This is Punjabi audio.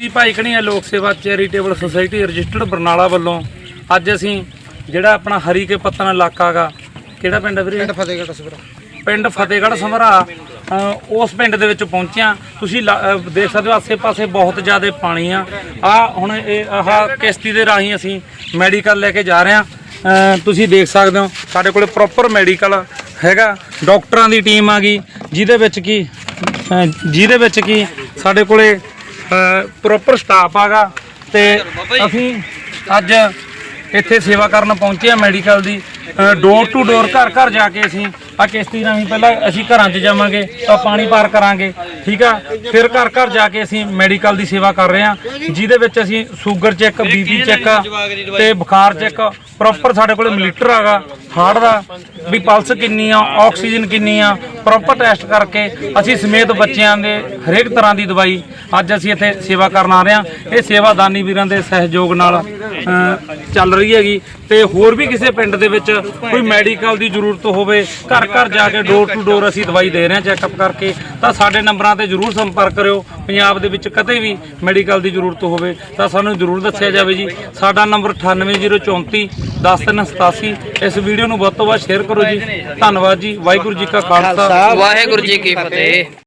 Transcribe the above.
ਜੀ ਭਾਈ ਕਣੀਆ ਲੋਕ ਸੇਵਾ ਚੈਰੀਟੇਬਲ ਸੁਸਾਇਟੀ ਰਜਿਸਟਰਡ ਬਰਨਾਲਾ ਵੱਲੋਂ? ਅੱਜ ਅਸੀਂ ਜਿਹੜਾ ਆਪਣਾ ਹਰੀਕੇ ਪੱਤਨ ਇਲਾਕਾ ਗਾ ਕਿਹੜਾ ਪਿੰਡ ਹੈ ਵੀਰੇ? ਪਿੰਡ ਫਤਿਹਗੜ੍ਹ ਸਭਰਾ ਪਿੰਡ ਫਤਿਹਗੜ੍ਹ ਸਮਰਾ। ਉਸ ਪਿੰਡ ਦੇ ਵਿੱਚ ਪਹੁੰਚਿਆ। ਤੁਸੀਂ ਲਾ- ਦੇਖ ਸਕਦੇ ਹੋ ਆਸੇ-ਪਾਸੇ ਬਹੁਤ ਜ਼ਿਆਦਾ ਪਾਣੀ ਆ। ਆ ਹੁਣ ਇਹ ਆਹ ਕਿਸ਼ਤੀ ਦੇ ਰਾਹੀਂ ਅਸੀਂ ਮੈਡੀਕਲ ਲੈ ਕੇ ਜਾ ਰਹੇ ਹਾਂ। ਤੁਸੀਂ ਦੇਖ ਸਕਦੇ ਹੋ ਸਾਡੇ ਕੋਲੇ ਪ੍ਰੋਪਰ ਮੈਡੀਕਲ ਹੈਗਾ। ਡਾਕਟਰਾਂ ਦੀ ਟੀਮ ਆ ਗਈ। ਜਿਹਦੇ ਵਿੱਚ ਕੀ ਜਿਹਦੇ ਵਿੱਚ ਕੀ ਸਾਡੇ ਕੋਲੇ ਪ੍ਰੋਪਰ ਸਟਾਫ ਆਗਾ ਤੇ ਅਸੀਂ ਅੱਜ ਇੱਥੇ ਸੇਵਾ ਕਰਨ ਪਹੁੰਚੇ ਆ medical the. Door to door ਘਰ ਘਰ ਜਾ ਕੇ ਅਸੀਂ ਆ ਕਿਸ਼ਤੀ ਰਾਹੀਂ ਪਹਿਲਾਂ ਅਸੀਂ ਘਰਾਂ 'ਚ ਜਾਵਾਂਗੇ ਤਾਂ ਪਾਣੀ ਪਾਰ ਕਰਾਂਗੇ ਠੀਕ ਆ? ਫਿਰ ਘਰ ਘਰ ਜਾ ਕੇ ਅਸੀਂ ਮੈਡੀਕਲ ਦੀ ਸੇਵਾ ਕਰ ਰਹੇ ਆ ਜਿਹਦੇ ਵਿੱਚ ਅਸੀਂ ਸ਼ੂਗਰ ਚੈੱਕ ਬੀਪੀ ਚੈੱਕ ਤੇ ਬੁਖਾਰ ਚੈੱਕ ਪ੍ਰੋਪਰ ਸਾਡੇ ਕੋਲੇ ਮੀਟਰ ਹੈਗਾ ਹਾਰਟ ਦਾ ਵੀ ਪਲਸ ਕਿੰਨੀ ਆ ਆਕਸੀਜਨ ਕਿੰਨੀ ਆ ਪ੍ਰੋਪਰ ਟੈਸਟ ਕਰਕੇ ਅਸੀਂ ਸਮੇਤ ਬੱਚਿਆਂ ਦੇ ਹਰੇਕ ਤਰ੍ਹਾਂ ਦੀ ਦਵਾਈ ਅੱਜ ਅਸੀਂ ਇੱਥੇ ਸੇਵਾ ਕਰਨ ਆ ਰਹੇ ਹਾਂ। ਇਹ ਸੇਵਾ ਦਾਨੀ ਵੀਰਾਂ ਦੇ ਸਹਿਯੋਗ ਨਾਲ ਚੱਲ ਰਹੀ ਹੈਗੀ ਤੇ ਹੋਰ ਵੀ ਕਿਸੇ ਪਿੰਡ ਦੇ ਵਿੱਚ ਕੋਈ ਮੈਡੀਕਲ ਦੀ ਜ਼ਰੂਰਤ ਹੋਵੇ, ਘਰ ਘਰ ਜਾ ਕੇ ਡੋਰ ਟੂ ਡੋਰ ਅਸੀਂ ਦਵਾਈ ਦੇ ਰਹੇ ਹਾਂ ਚੈੱਕਅਪ ਕਰਕੇ, ਤਾਂ ਸਾਡੇ ਨੰਬਰਾਂ ਤੇ ਜ਼ਰੂਰ ਸੰਪਰਕ ਕਰਿਓ। ਪੰਜਾਬ ਦੇ ਵਿੱਚ ਕਦੇ ਵੀ ਮੈਡੀਕਲ ਦੀ ਜ਼ਰੂਰਤ ਹੋਵੇ, ਤਾਂ ਸਾਨੂੰ ਜ਼ਰੂਰ ਦੱਸਿਆ ਜਾਵੇ ਜੀ। ਸਾਡਾ ਨੰਬਰ 98034 10387 ਇਸ ਵੀਡੀਓ ਨੂੰ ਵੱਧ ਤੋਂ ਵੱਧ ਸ਼ੇਅਰ ਕਰੋ। ਕਰੋ ਜੀ। ਧੰਨਵਾਦ ਜੀ। ਵਾਹਿਗੁਰੂ ਜੀ ਕਾ ਖਾਲਸਾ। ਵਾਹਿਗੁਰੂ ਜੀ ਕੀ ਫਤਿਹ।